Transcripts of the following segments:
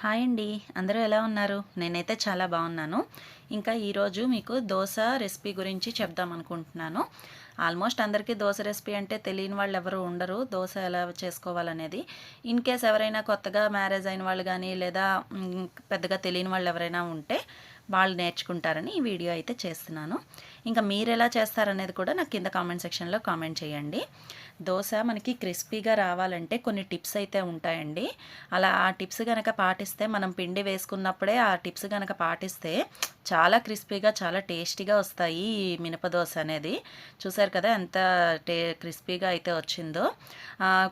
Hi అండి. అందరూ ఎలా ఉన్నారు? నేనైతే చాలా బాగున్నాను. ఇంకా ఈరోజు మీకు దోశ రెసిపీ గురించి చెప్దాం అనుకుంటున్నాను. ఆల్మోస్ట్ అందరికీ దోశ రెసిపీ అంటే తెలియని వాళ్ళు ఎవరు ఉండరు. దోశ ఎలా చేసుకోవాలనేది. ఇన్ కేస్ ఎవరైనా కొత్తగా మ్యారేజ్ అయిన వాళ్ళు కానీ లేదా పెద్దగా తెలియని వాళ్ళు ఎవరైనా ఉంటే వాళ్ళు నేర్చుకుంటారని ఈ వీడియో అయితే చేస్తున్నాను. ఇంకా మీరు ఎలా చేస్తారనేది కూడా నాకు కింద కామెంట్ సెక్షన్లో కామెంట్ చేయండి. దోశ మనకి క్రిస్పీగా రావాలంటే కొన్ని టిప్స్ అయితే ఉంటాయండి. అలా ఆ టిప్స్ కనుక పాటిస్తే మనం పిండి వేసుకున్నప్పుడే ఆ టిప్స్ కనుక పాటిస్తే చాలా క్రిస్పీగా చాలా టేస్టీగా వస్తాయి ఈ మినప దోశ అనేది. చూసారు కదా ఎంత టే క్రిస్పీగా అయితే వచ్చిందో.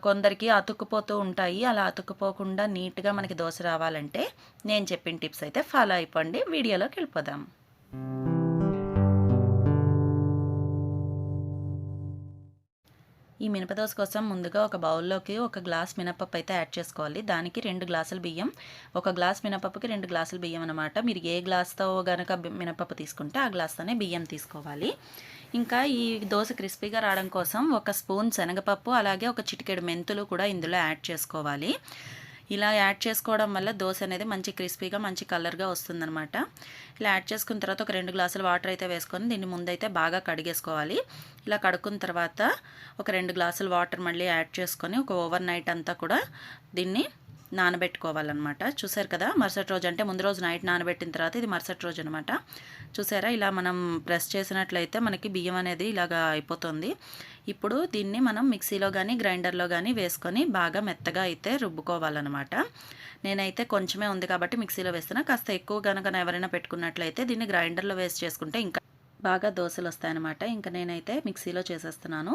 కొందరికి అతుక్కుపోతూ ఉంటాయి. అలా అతుక్కుపోకుండా నీట్గా మనకి దోశ రావాలంటే నేను చెప్పిన టిప్స్ అయితే ఫాలో అయిపోండి. వీడియోలోకి వెళ్ళిపోదాం ఈ మినపదోస కోసం ముందుగా ఒక బౌల్లోకి ఒక గ్లాస్ మినపప్పు అయితే యాడ్ చేసుకోవాలి. దానికి రెండు గ్లాసుల బియ్యం. ఒక గ్లాస్ మినపప్పుకి రెండు గ్లాసుల బియ్యం అనమాట మీరు ఏ గ్లాస్తో గనక మినపప్పు తీసుకుంటే ఆ గ్లాస్తోనే బియ్యం తీసుకోవాలి. ఇంకా ఈ దోశ క్రిస్పీగా రావడం కోసం ఒక స్పూన్ శనగపప్పు అలాగే ఒక చిటికెడు మెంతులు కూడా ఇందులో యాడ్ చేసుకోవాలి. ఇలా యాడ్ చేసుకోవడం వల్ల దోశ అనేది మంచి క్రిస్పీగా మంచి కలర్గా వస్తుందన్నమాట. ఇలా యాడ్ చేసుకున్న తర్వాత ఒక రెండు గ్లాసులు వాటర్ అయితే వేసుకొని దీన్ని ముందైతే బాగా కడిగేసుకోవాలి. ఇలా కడుక్కున్న తర్వాత ఒక రెండు గ్లాసులు వాటర్ మళ్ళీ యాడ్ చేసుకొని ఒక ఓవర్ నైట్ అంతా కూడా దీన్ని నానబెట్టుకోవాలన్నమాట. చూసారు కదా? మరుసటి రోజు అంటే ముందు రోజు నైట్ నానబెట్టిన తర్వాత ఇది మరుసటి రోజు అనమాట చూసారా ఇలా మనం ప్రెస్ చేసినట్లయితే మనకి బియ్యం అనేది ఇలాగా అయిపోతుంది. ఇప్పుడు దీన్ని మనం మిక్సీలో కానీ గ్రైండర్లో కానీ వేసుకొని బాగా మెత్తగా అయితే రుబ్బుకోవాలన్నమాట. నేనైతే కొంచెమే ఉంది కాబట్టి మిక్సీలో వేస్తున్నా. కాస్త ఎక్కువ కనుక ఎవరైనా పెట్టుకున్నట్లయితే దీన్ని గ్రైండర్లో వేస్ట్ చేసుకుంటే ఇంకా బాగా దోశలు వస్తాయన్నమాట ఇంకా నేనైతే మిక్సీలో చేసేస్తున్నాను.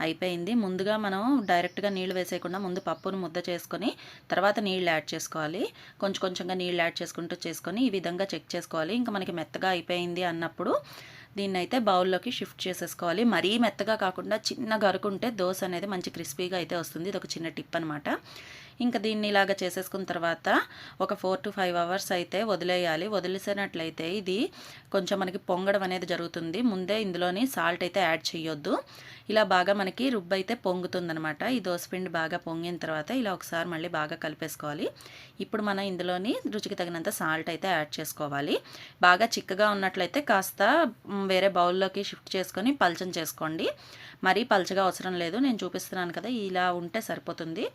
అయిపోయింది. ముందుగా మనం డైరెక్ట్గా నీళ్ళు వేసేయకుండా ముందు పప్పును ముద్ద చేసుకొని తర్వాత నీళ్ళు యాడ్ చేసుకోవాలి. కొంచెం కొంచెంగా నీళ్ళు యాడ్ చేసుకుంటూ చేసుకొని ఈ విధంగా చెక్ చేసుకోవాలి. ఇంకా మనకి మెత్తగా అయిపోయింది అన్నప్పుడు దీన్ని అయితే బౌల్లోకి షిఫ్ట్ చేసేసుకోవాలి. మరీ మెత్తగా కాకుండా చిన్న గరుకుంటే దోశ అనేది మంచి క్రిస్పీగా అయితే వస్తుంది. ఇది ఒక చిన్న టిప్ అనమాట ఇంకా దీన్ని ఇలాగ చేసేసుకున్న తర్వాత ఒక ఫోర్ టు ఫైవ్ అవర్స్ అయితే వదిలేయాలి. వదిలేసినట్లయితే ఇది కొంచెం మనకి పొంగడం అనేది జరుగుతుంది. ముందే ఇందులోని సాల్ట్ అయితే యాడ్ చేయొద్దు ఇలా బాగా మనకి రుబ్బు అయితే పొంగుతుందనమాట. ఈ దోసపిండి బాగా పొంగిన తర్వాత ఇలా ఒకసారి మళ్ళీ బాగా కలిపేసుకోవాలి. ఇప్పుడు మనం ఇందులోని రుచికి తగినంత సాల్ట్ అయితే యాడ్ చేసుకోవాలి. బాగా చిక్కగా ఉన్నట్లయితే కాస్త వేరే బౌల్లోకి షిఫ్ట్ చేసుకొని పల్చం చేసుకోండి. మరీ పల్చగా అవసరం లేదు. నేను చూపిస్తున్నాను కదా ఇలా ఉంటే సరిపోతుంది.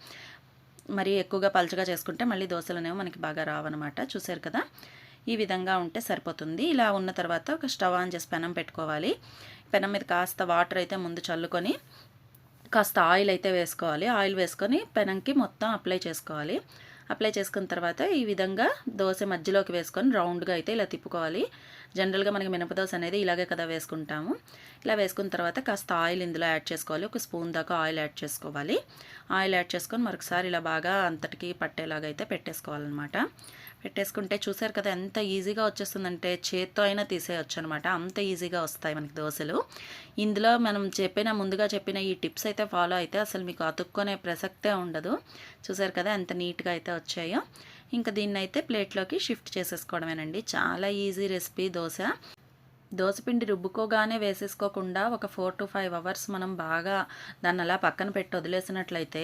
మరి ఎక్కువగా పలుచగా చేసుకుంటే మళ్ళీ దోశలు అనేవి మనకి బాగా రావన్నమాట. చూసారు కదా? ఈ విధంగా ఉంటే సరిపోతుంది. ఇలా ఉన్న తర్వాత ఒక స్టవ్ ఆన్ చేసి పెనం పెట్టుకోవాలి. పెనం మీద కాస్త వాటర్ అయితే ముందు చల్లుకొని కాస్త ఆయిల్ అయితే వేసుకోవాలి. ఆయిల్ వేసుకొని పెనంకి మొత్తం అప్లై చేసుకోవాలి. అప్లై చేసుకున్న తర్వాత ఈ విధంగా దోశ మధ్యలోకి వేసుకొని రౌండ్గా అయితే ఇలా తిప్పుకోవాలి. జనరల్గా మనకి మినపదోశ అనేది ఇలాగే కదా వేసుకుంటాము. ఇలా వేసుకున్న తర్వాత కాస్త ఆయిల్ ఇందులో యాడ్ చేసుకోవాలి. ఒక స్పూన్ దాకా ఆయిల్ యాడ్ చేసుకోవాలి. ఆయిల్ యాడ్ చేసుకొని మరొకసారి ఇలా బాగా అంతటికి పట్టేలాగా అయితే పెట్టేసుకోవాలన్నమాట. పెట్టేసుకుంటే చూసారు కదా ఎంత ఈజీగా వచ్చేస్తుందంటే చేత్తో అయినా తీసేయచ్చు అనమాట అంత ఈజీగా వస్తాయి మనకి దోశలు. ఇందులో మనం చెప్పిన ముందుగా చెప్పిన ఈ టిప్స్ అయితే ఫాలో అయితే అసలు మీకు అతుక్కునే ప్రసక్తే ఉండదు. చూసారు కదా ఎంత నీట్గా అయితే వచ్చాయో. ఇంకా దీన్ని అయితే ప్లేట్లోకి షిఫ్ట్ చేసేసుకోవడమేనండి. చాలా ఈజీ రెసిపీ దోశ. దోసపిండి రుబ్బుకోగానే వేసేసుకోకుండా ఒక ఫోర్ టు ఫైవ్ అవర్స్ మనం బాగా దాన్ని అలా పక్కన పెట్టి వదిలేసినట్లయితే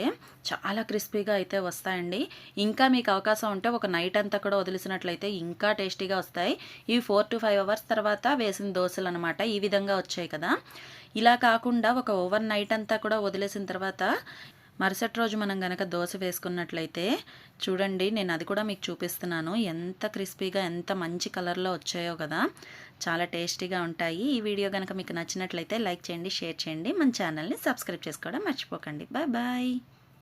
చాలా క్రిస్పీగా అయితే వస్తాయండి. ఇంకా మీకు అవకాశం ఉంటే ఒక నైట్ అంతా కూడా వదిలేసినట్లయితే ఇంకా టేస్టీగా వస్తాయి. ఇవి ఫోర్ టు ఫైవ్ అవర్స్ తర్వాత వేసిన దోశలు అనమాట ఈ విధంగా వచ్చాయి కదా. ఇలా కాకుండా ఒక ఓవర్ నైట్ అంతా కూడా వదిలేసిన తర్వాత మరుసటి రోజు మనం గనక దోశ వేసుకున్నట్లయితే చూడండి నేను అది కూడా మీకు చూపిస్తున్నాను. ఎంత క్రిస్పీగా ఎంత మంచి కలర్లో వచ్చాయో కదా. చాలా టేస్టీగా ఉంటాయి. ఈ వీడియో కనుక మీకు నచ్చినట్లయితే లైక్ చేయండి షేర్ చేయండి. మన ఛానల్ని సబ్స్క్రైబ్ చేసుకోవడం మర్చిపోకండి. Bye bye.